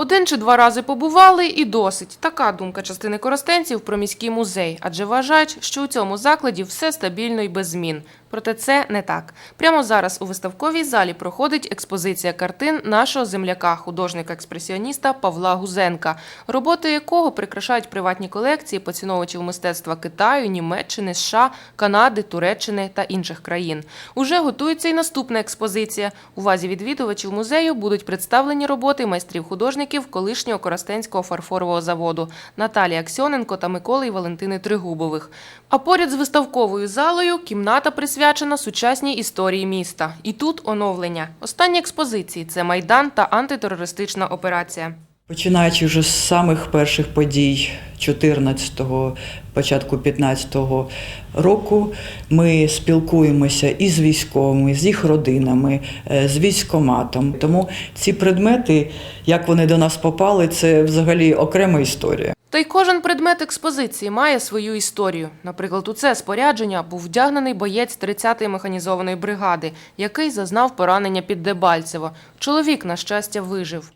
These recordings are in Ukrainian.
Один чи два рази побували і досить. Така думка частини користенців про міський музей, адже вважають, що у цьому закладі все стабільно і без змін. Проте це не так. Прямо зараз у виставковій залі проходить експозиція картин нашого земляка, художника-експресіоніста Павла Гузенка, роботи якого прикрашають приватні колекції поціновувачів мистецтва Китаю, Німеччини, США, Канади, Туреччини та інших країн. Уже готується і наступна експозиція. У вазі відвідувачів музею будуть представлені роботи майстрів художників колишнього Коростенського фарфорового заводу Наталії Аксьоненко та Миколи Валентини Тригубових. А поряд з виставковою залою кімната присвячена сучасній історії міста. І тут оновлення. Останні експозиції це майдан та антитерористична операція. Починаючи вже з самих перших подій 14-го, початку 15-го року, ми спілкуємося і з військовими, з їх родинами, е, з військоматом. Тому ці предмети, як вони до нас попали, це взагалі окрема історія. Та й кожен предмет експозиції має свою історію. Наприклад, у це спорядження був вдягнений боєць 30-ї механізованої бригади, який зазнав поранення під Дебальцево. Чоловік, на щастя, вижив.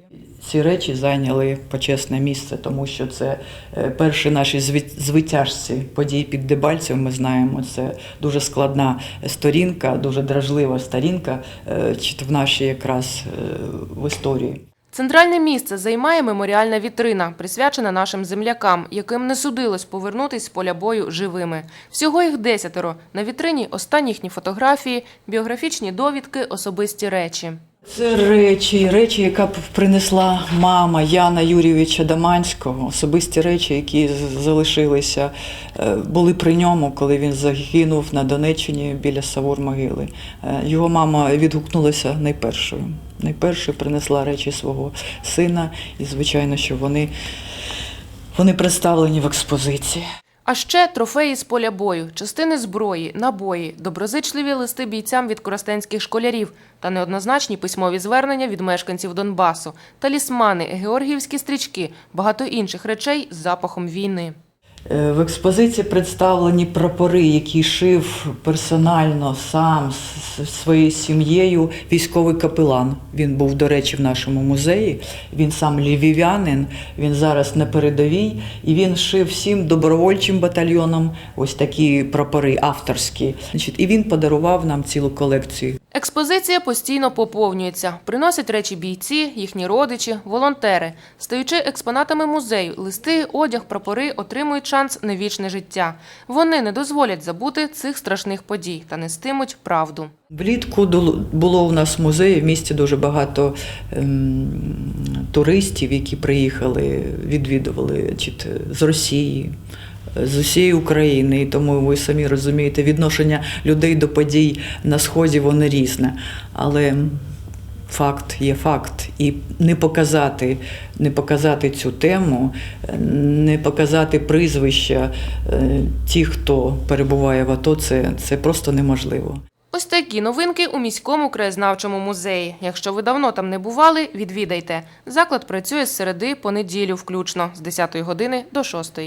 Ці речі зайняли почесне місце, тому що це е, перші наші звитяжці подій під Дебальцем. Ми знаємо, це дуже складна сторінка, дуже дражлива сторінка е, в нашій якраз е, в історії. Центральне місце займає меморіальна вітрина, присвячена нашим землякам, яким не судилось повернутись з поля бою живими. Всього їх десятеро. На вітрині останні їхні фотографії, біографічні довідки, особисті речі. Це речі, речі, яка принесла мама Яна Юрійовича Даманського, особисті речі, які залишилися, е, були при ньому, коли він загинув на Донеччині біля Савур могили. Е, Його мама відгукнулася найпершою. Найпершою принесла речі свого сина, і звичайно, що вони, вони представлені в експозиції. А ще трофеї з поля бою, частини зброї, набої, доброзичливі листи бійцям від коростенських школярів та неоднозначні письмові звернення від мешканців Донбасу, талісмани, георгіївські стрічки, багато інших речей з запахом війни. Е, В експозиції представлені прапори, які шив персонально сам з- своєю сім'єю військовий капелан. Він був, до речі, в нашому музеї. Він сам львів'янин, він зараз на передовій, і він шив всім добровольчим батальйонам ось такі прапори авторські. І він подарував нам цілу колекцію. Експозиція постійно поповнюється. Приносять речі бійці, їхні родичі, волонтери. Стаючи експонатами музею, листи, одяг, прапори отримують шанс на вічне життя. Вони не дозволять забути цих страшних подій та нестимуть правду. Влітку було у нас в музеї в місті дуже багато ем, туристів, які приїхали, відвідували з Росії, з усієї України. І тому ви самі розумієте, відношення людей до подій на сході воно різне. Але факт є факт. І не показати, не показати цю тему, не показати прізвища е, тих, хто перебуває в АТО, це, це просто неможливо. Ось такі новинки у міському краєзнавчому музеї. Якщо ви давно там не бували, відвідайте. Заклад працює з середи по неділю включно з 10 години до 6.